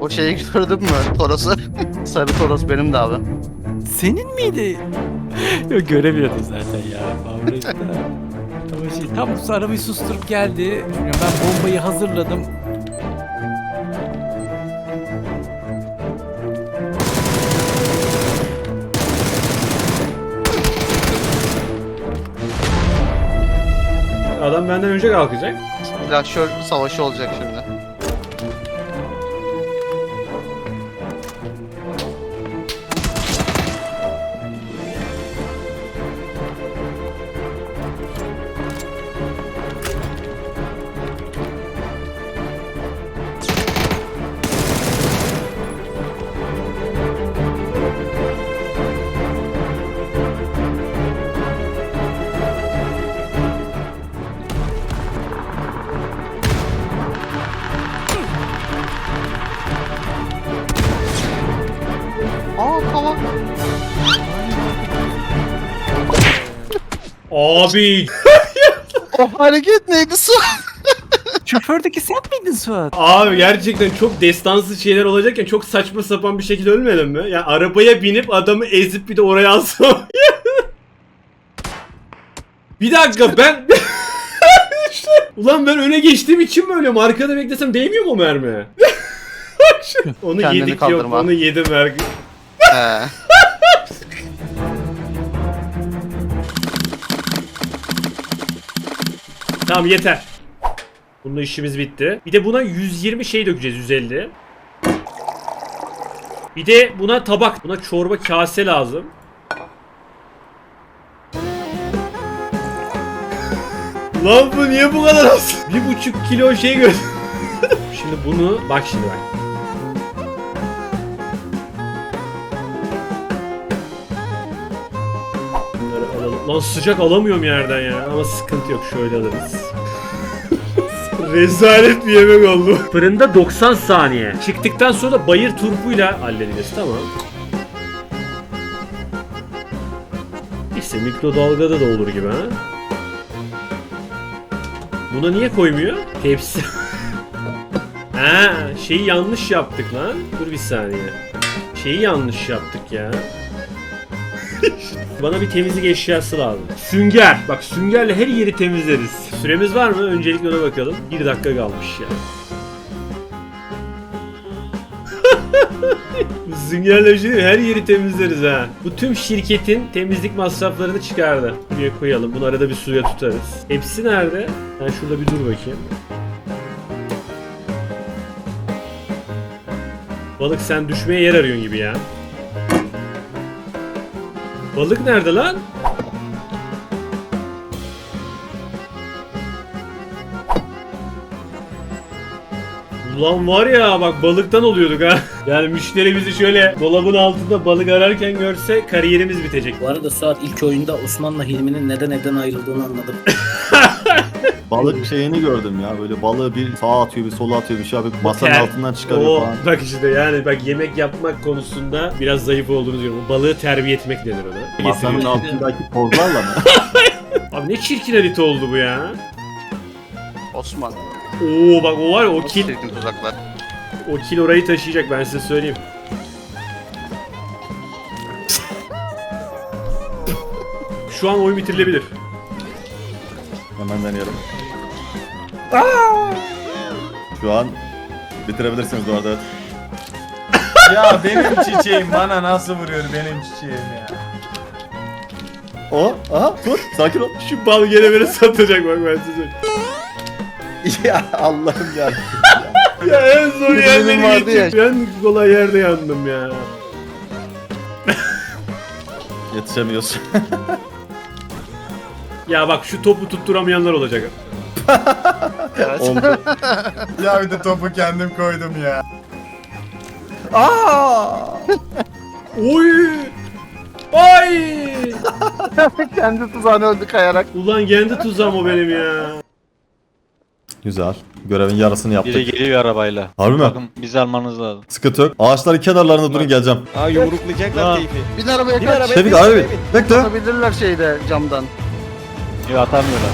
O şeyi gördün mü? Toros'u. Sarı Toros benim de abi. Senin miydi? Yok göremiyordum zaten ya. Favorite Ama şey tam bu arabayı susturup geldi. Çünkü ben bombayı hazırladım. Adam benden önce kalkacak. Silahşör savaşı olacak şimdi. Abi. O hareket neydi su? Şofördeki sen miydin Suat? Abi gerçekten çok destansız şeyler olacakken çok saçma sapan bir şekilde ölmedin mi? Ya arabaya binip adamı ezip bir de oraya alsam. bir dakika ben... İşte, Ulan ben öne geçtiğim için mi ölüyorum? Arkada beklesem değmiyor mu o mermi? Onu Kendini yedik yok, kaldırma. onu yedim mermi. Tamam yeter. Bununla işimiz bitti. Bir de buna 120 şey dökeceğiz 150. Bir de buna tabak. Buna çorba kase lazım. Lan bu niye bu kadar az? Bir buçuk kilo şey gör. şimdi bunu bak şimdi bak. Lan sıcak alamıyorum yerden ya. Ama sıkıntı yok. Şöyle alırız. Rezalet bir yemek oldu. Fırında 90 saniye. Çıktıktan sonra da bayır turpuyla halledeceğiz. Tamam. İşte mikrodalgada da olur gibi ha. Buna niye koymuyor? Tepsi. ha, şeyi yanlış yaptık lan. Dur bir saniye. Şeyi yanlış yaptık ya. Bana bir temizlik eşyası lazım. Sünger. Bak süngerle her yeri temizleriz. Süremiz var mı? Öncelikle ona bakalım. Bir dakika kalmış ya. Süngerle şey her yeri temizleriz ha. Bu tüm şirketin temizlik masraflarını çıkardı. Buraya koyalım. Bunu arada bir suya tutarız. Hepsi nerede? Ben şurada bir dur bakayım. Balık sen düşmeye yer arıyorsun gibi ya. Balık nerede lan? Ulan var ya bak balıktan oluyorduk ha. Yani müşteri bizi şöyle dolabın altında balık ararken görse kariyerimiz bitecek. Bu arada Suat ilk oyunda Osman'la Hilmi'nin neden evden ayrıldığını anladım. Balık şeyini gördüm ya böyle balığı bir sağa atıyor bir sola atıyor bir şey yapıyor masanın ter- altından çıkarıyor O falan. bak işte yani bak yemek yapmak konusunda biraz zayıf olduğunu diyorum. O balığı terbiye etmek denir ona. Masanın Getiriyor. altındaki pozlarla mı? Abi ne çirkin harita oldu bu ya. Osman. Oo bak o var ya o kil tuzaklar. O kil orayı taşıyacak ben size söyleyeyim. Şu an oyun bitirilebilir. Hemen deneyelim. Şu an bitirebilirsiniz bu arada. Ya benim çiçeğim bana nasıl vuruyor benim çiçeğim ya. O, aha dur sakin ol. Şu bal gene beni satacak bak ben size. ya Allah'ım ya. Ya en zor yerleri vardı geçip ben kolay yerde yandım ya. Yetişemiyorsun. Ya bak şu topu tutturamayanlar olacak. Oldu. Ya bir de topu kendim koydum ya. Oy! Ay! Kendi tuzağına öldü kayarak. Ulan kendi tuzağım o benim ya. Güzel. Görevin yarısını yaptık. Biri geliyor arabayla. Harbi mi? Bakın bizi almanız lazım. Sıkıntı yok. Ağaçların kenarlarında durun geleceğim. Aa yumruklayacaklar Lan. teyfi. Bin arabaya Bin kaç. arabaya bin, abi bekle. Atabilirler şeyde camdan. Yok atamıyorlar.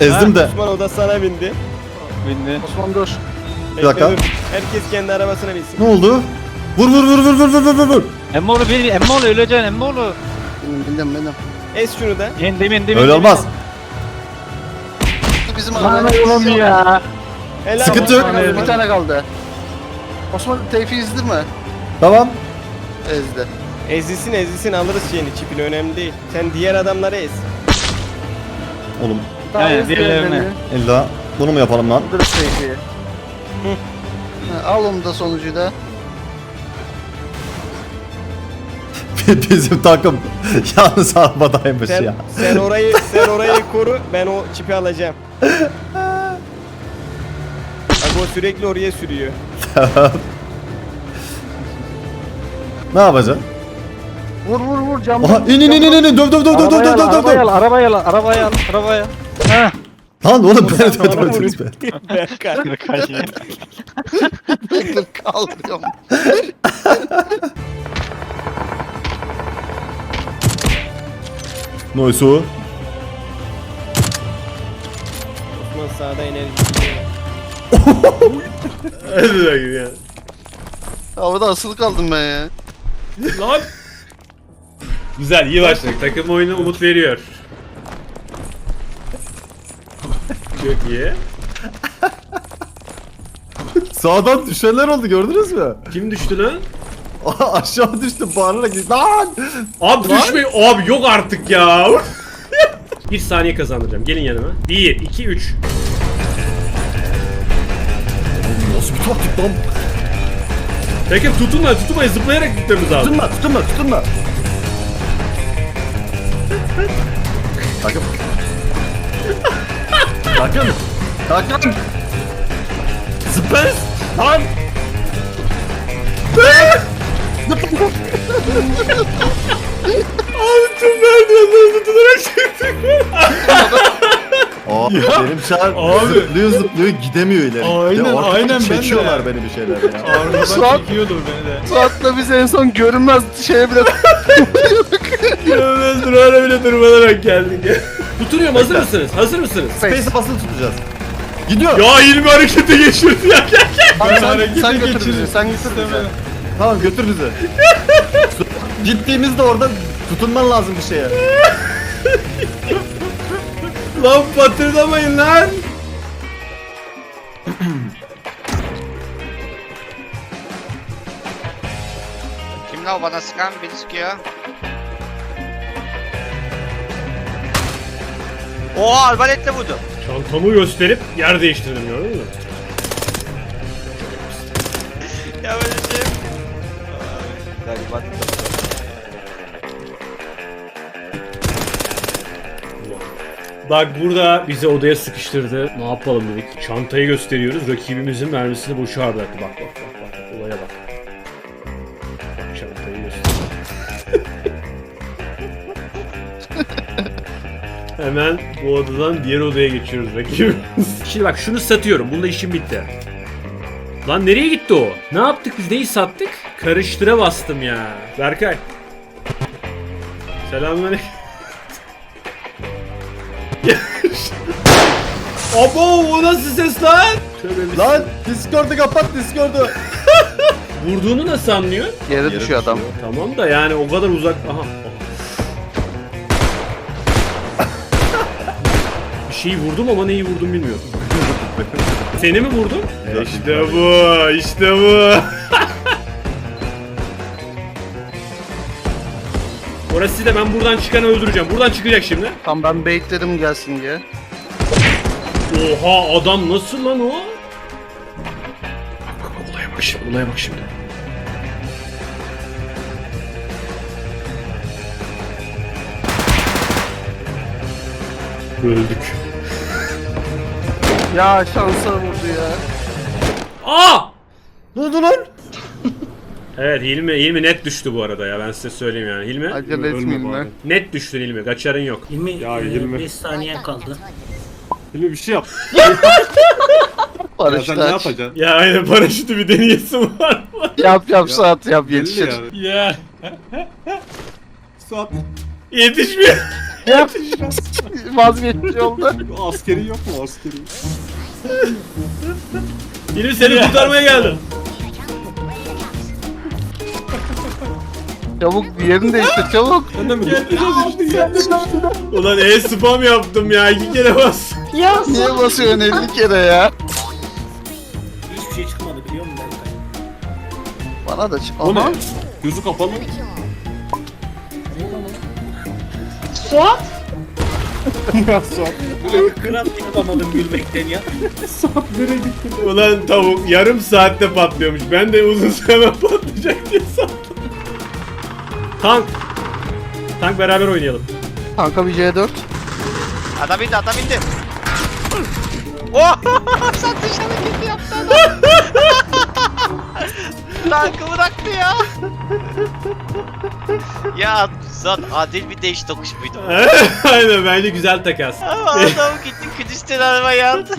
Ezdim Ha, de. Osman o da sana bindi. Bindi. Osman dur. Bir dakika. Herkes kendi arabasına binsin. Ne oldu? Vur vur vur vur vur vur vur vur vur. Emmoğlu bin. Emmoğlu öleceksin Emmoğlu. Benim benim benim. Es şunu da. İndim indim. Öyle olmaz. Bizim Lan oğlum ya. Helal Sıkıntı yok. olsun. Bir tane kaldı. Osman teyfi izdirme. Tamam. Ezdi. Ezilsin ezilsin alırız şeyini çipini önemli değil. Sen diğer adamları ez. Oğlum Yani ezdi birilerine. beni. illa bunu mu yapalım lan? Dur teyfiyi. Ha, Al onu da sonucuyu da. Bizim takım yalnız arabadaymış Sen, ya. sen orayı sen orayı koru ben o çipi alacağım. Bak o sürekli oraya sürüyor. Ne yapacaksın? Vur vur vur camdan. Aha in in in in in döv döv döv döv döv döv al, döv arabaya al, döv. arabaya al, arabaya al, arabaya al. Heh. Lan oğlum beni Bana de dövdünüz be. Berkay. Dur kaldırıyorum. Noysu. Sağda enerji. Hadi bakayım ya. Havada asılı kaldım ben ya. Lan. Güzel iyi başladık. Takım oyunu umut veriyor. Çok iyi. Sağdan düşenler oldu gördünüz mü? Kim düştü lan? Aşağı düştü bağırarak. Lan! Abi düşmeyin. Abi yok artık ya. Bir saniye kazandıracağım. Gelin yanıma. 1, 2, 3. Nasıl bir taktik lan? Takım tutunma tutunmayın zıplayarak gitmemiz lazım. Tutunma tutunma tutunma. Takım. Takım. Takım. Space. Lan. Abi tüm merdivenleri tutunarak çıktık. Aa, benim şar Abi. zıplıyor zıplıyor gidemiyor ileri. Aynen, Bir de aynen ben de. Çekiyorlar beni bir şeyler ya. Arkadan Suat- çekiyordur beni de. Suat'la biz en son görünmez şeye bile Görmez durana bile durmanarak geldik ya. Tutunuyorum hazır mısınız? Hazır mısınız? Space'e basılı tutacağız. Gidiyor. Ya Hilmi harekete geçirdi ya. Gel gel. Abi sen, harekete sen götür bizi, sen götür bizi. Tamam götür bizi. Gittiğimizde orada tutunman lazım bir şeye. Lan patırdamayın lan. Kim la o bana sıkan beni sıkıyor. Oha arbaletle vurdu. Çantamı gösterip yer değiştirdim gördün mü? Ya böyle şey. Gariban Bak burada bizi odaya sıkıştırdı. Ne yapalım dedik. Çantayı gösteriyoruz. Rakibimizin mermisini boşa harcattı. Bak bak bak bak. bak. Olaya bak. Bak çantayı gösteriyor. Hemen bu odadan diğer odaya geçiyoruz rakibimiz. Şimdi bak şunu satıyorum. Bunda işim bitti. Lan nereye gitti o? Ne yaptık biz? Neyi sattık? Karıştıra bastım ya. Berkay. Selamünaleyküm. Abo o nasıl ses lan? Tövbe Lan Discord'u kapat Discord'u. Vurduğunu nasıl anlıyor? Yere düşüyor adam. Tamam da yani o kadar uzak. Aha. Bir şeyi vurdum ama neyi vurdum bilmiyorum. Seni mi vurdum? İşte bu, işte bu. Orası da ben buradan çıkanı öldüreceğim. Buradan çıkacak şimdi. Tam ben baitledim gelsin diye. Oha adam nasıl lan o? Olaya bak şimdi, olaya bak şimdi. Öldük. Ya şansa vurdu ya. Aa! Ne oldu lan? Evet Hilmi, Hilmi net düştü bu arada ya ben size söyleyeyim yani. Hilmi Acele etmeyin lan. net düştü Hilmi, kaçarın yok. 20, Ya, e, 20. 5 saniye kaldı. Hilmi bir şey yap. Paraşüt sen ne aç. yapacaksın? Ya aynen paraşütü bir deneyesim var mı? Yap yap Suat yap Belli yetişir. yani. ya Suat yetişmiyor. Yap. Vazgeçmiş oldu. askeri yok mu askeri? Hilmi seni kurtarmaya geldim. Çabuk bir yerini değiştir çabuk. Ulan e-spam yaptım ya iki kere bas. Niye basıyorsun 50 kere ya? Hiçbir şey çıkmadı biliyor musun Berkay? Bana da çık. O ne? Aha. Gözü kapalı. Kral yapamadım gülmekten ya. Ulan tavuk yarım saatte patlıyormuş. Ben de uzun süre patlayacak diye sandım. Tank. Tank beraber oynayalım. Kanka bir C4. Adam indi adam indi. Oh! Satış hareketi yaptı adam. Tankı bıraktı ya. ya Zat adil bir değiş tokuş buydu. Aynen bence güzel takas. Ama adam gitti Kudüs'ten arabayı aldı.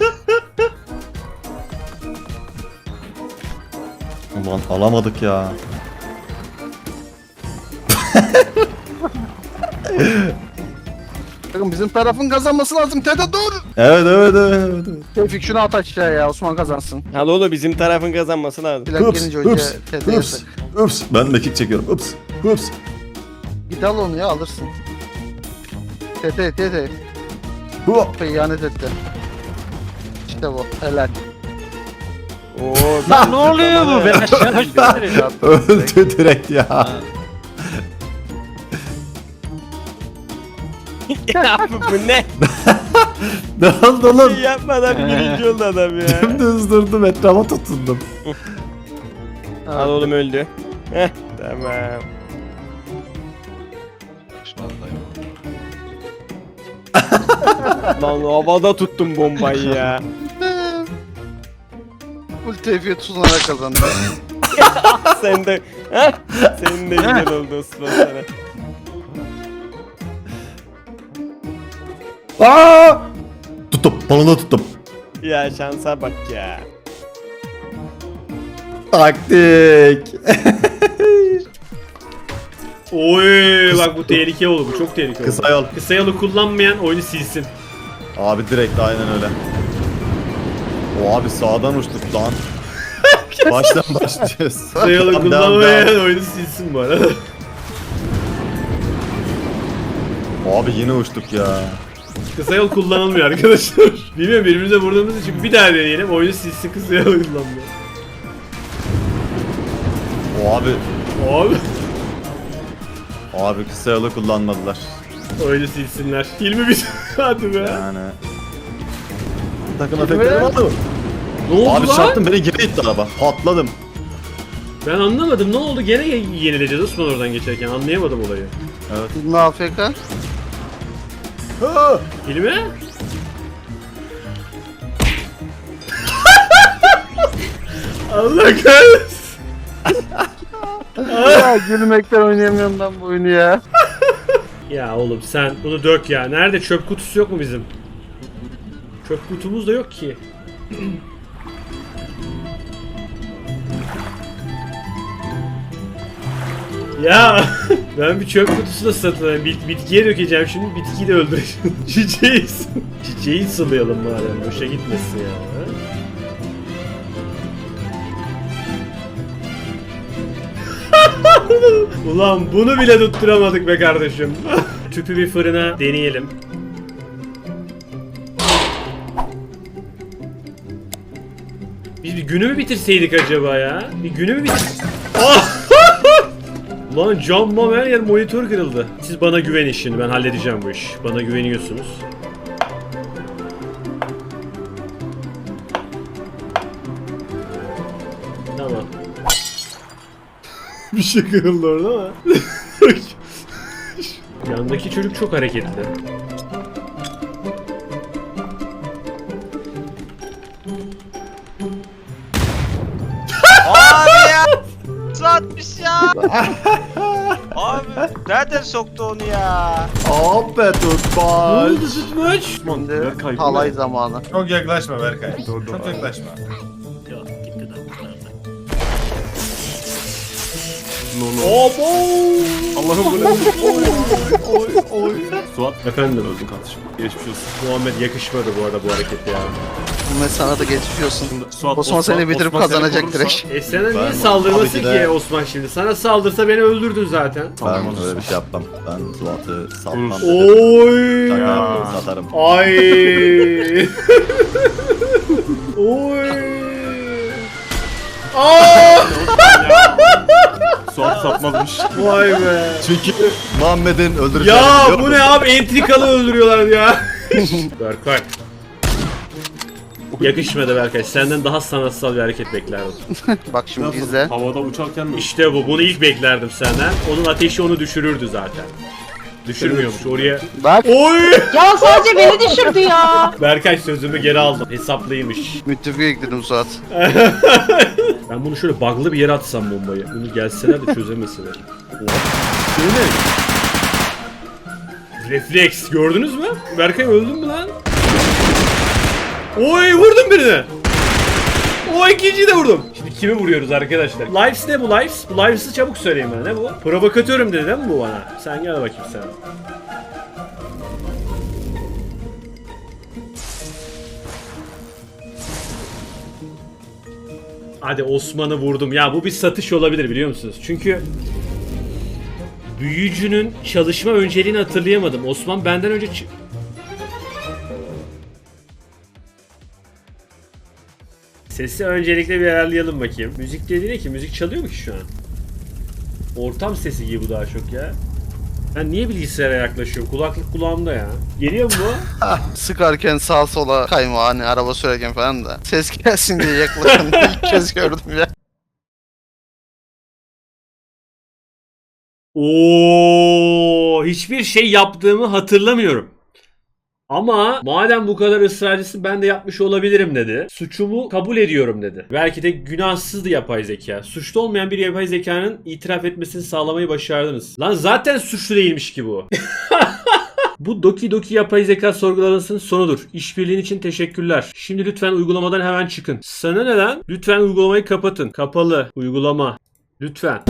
Ulan alamadık ya. Bakın bizim tarafın kazanması lazım. Tete dur. Evet evet evet. evet. Tevfik şunu at aşağıya Osman kazansın. Hadi oğlum bizim tarafın kazanması lazım. Plak Ups, gelince. Ups. Ben mekik çekiyorum. Ups. Ups. Git al onu ya alırsın. Tete tete. Hua. ihanet etti. İşte bu. Helal. Oo, Lan ne oluyor bu? Ben aşağı. Öldü direkt ya. Abi bu ne? Ne oldu oğlum? Şey yapmadan birinci oldu adam ya. Dümdüz durdum etrafa tutundum. Al oğlum öldü. Heh tamam. Lan havada tuttum bombayı ya. Bu Tevfik'e tutunarak kazandı. Sen de heh, senin de güzel oldu Osman sana. Aa! Tuttum. Balonu tuttum. Ya şansa bak ya. Taktik. Oy bak bu tehlike oldu bu çok tehlikeli. Kısa yol. Kısa yolu kullanmayan oyunu silsin. Abi direkt aynen öyle. O abi sağdan uçtuk lan. Baştan başlayacağız. Kısa yolu Devam, devam, kullanmayan oyunu silsin bu arada. Abi yine uçtuk ya. Kısa yol kullanılmıyor arkadaşlar. Bilmiyorum birbirimize vurduğumuz için bir daha deneyelim. Oyunu silsin kısa yol kullanmıyor. O abi Abi abi kısa yolu kullanmadılar. oyunu silsinler. Hilmi bir hadi be. Yani. Takım efektleri var mı? Ne oldu Abi lan? çarptım beni geri itti araba. Patladım. Ben anlamadım ne oldu gene ye- yenileceğiz Osman oradan geçerken anlayamadım olayı. Hilmi AFK. Hilmi? Allah kahretsin. ya gülmekten oynayamıyorum ben bu oyunu ya. Ya oğlum sen bunu dök ya. Nerede çöp kutusu yok mu bizim? Çöp kutumuz da yok ki. Ya ben bir çöp kutusu da satın alayım. Bit bitkiye dökeceğim şimdi bitkiyi de öldüreceğim. Çiçeği, çiçeği sılayalım madem. Boşa gitmesin ya. Ulan bunu bile tutturamadık be kardeşim. Tüpü bir fırına deneyelim. Biz bir günü mü bitirseydik acaba ya? Bir günü mü bitir... Lan cam mam her yer monitör kırıldı. Siz bana güvenin şimdi ben halledeceğim bu iş. Bana güveniyorsunuz. Tamam. bir şey kırıldı orada ama. Yandaki çocuk çok hareketli. Abi nereden soktu onu ya? Abi tutmaç. tutmuş? Şimdi halay zamanı. Çok yaklaşma Berkay. Çok yaklaşma. Allah'ım bu ne? Oy oy oy. Suat Efendim öldün kardeşim. Geçmiş olsun. Muhammed yakışmadı bu arada bu hareket ya. Ve sana da geçmiş olsun. Suat, Osman seni bitirip Osman seni kazanacak korursa- direkt. E sana niye Ben- saldırmasın tabii ki, ki de- Osman şimdi? Sana saldırsa beni öldürdün zaten. Ben öyle bir şey yapmam. Ben Suat'ı satmam. dedim. Oy! Şaka Ya. yaptım, satarım. Ay! Oy! Aa! Suat satmazmış. Vay be. Çünkü Muhammed'in öldüreceğini Ya bu ne abi entrikalı öldürüyorlar ya. Berkay. Yakışmadı Berkay. Senden daha sanatsal bir hareket beklerdim. Bak şimdi izle. Havada uçarken mi? İşte bu. Bunu ilk beklerdim senden. Onun ateşi onu düşürürdü zaten. Düşürmüyormuş oraya. Bak Oy! Ya sadece beni düşürdü ya. Berkay sözümü geri aldım. Hesaplıymış. müttefiye gidelim Suat. Ben bunu şöyle bug'lı bir yere atsam bombayı. Bunu gelseler de çözemeseler. Refleks gördünüz mü? Berkay öldün mü lan? Oy vurdum birini. O ikinciyi de vurdum. Kimi vuruyoruz arkadaşlar? Lives ne bu Lives? Bu Lives'ı çabuk söyleyin bana ne bu? Provokatörüm dedi değil mi bu bana? Sen gel bakayım sen. Hadi Osman'ı vurdum. Ya bu bir satış olabilir biliyor musunuz? Çünkü büyücünün çalışma önceliğini hatırlayamadım. Osman benden önce Sesi öncelikle bir ayarlayalım bakayım. Müzik dediği ne ki? Müzik çalıyor mu ki şu an? Ortam sesi gibi bu daha çok ya. Ben niye bilgisayara yaklaşıyorum? Kulaklık kulağımda ya. Geliyor mu bu? Sıkarken sağa sola kayma hani araba sürerken falan da. Ses gelsin diye yaklaşan ilk kez gördüm ya. Oo, hiçbir şey yaptığımı hatırlamıyorum. Ama madem bu kadar ısrarcısın ben de yapmış olabilirim dedi. Suçumu kabul ediyorum dedi. Belki de günahsızdı yapay zeka. Suçlu olmayan bir yapay zekanın itiraf etmesini sağlamayı başardınız. Lan zaten suçlu değilmiş ki bu. Bu Doki Doki yapay zeka sorgulamasının sonudur. İşbirliğin için teşekkürler. Şimdi lütfen uygulamadan hemen çıkın. Sana ne lan? Lütfen uygulamayı kapatın. Kapalı. Uygulama. Lütfen.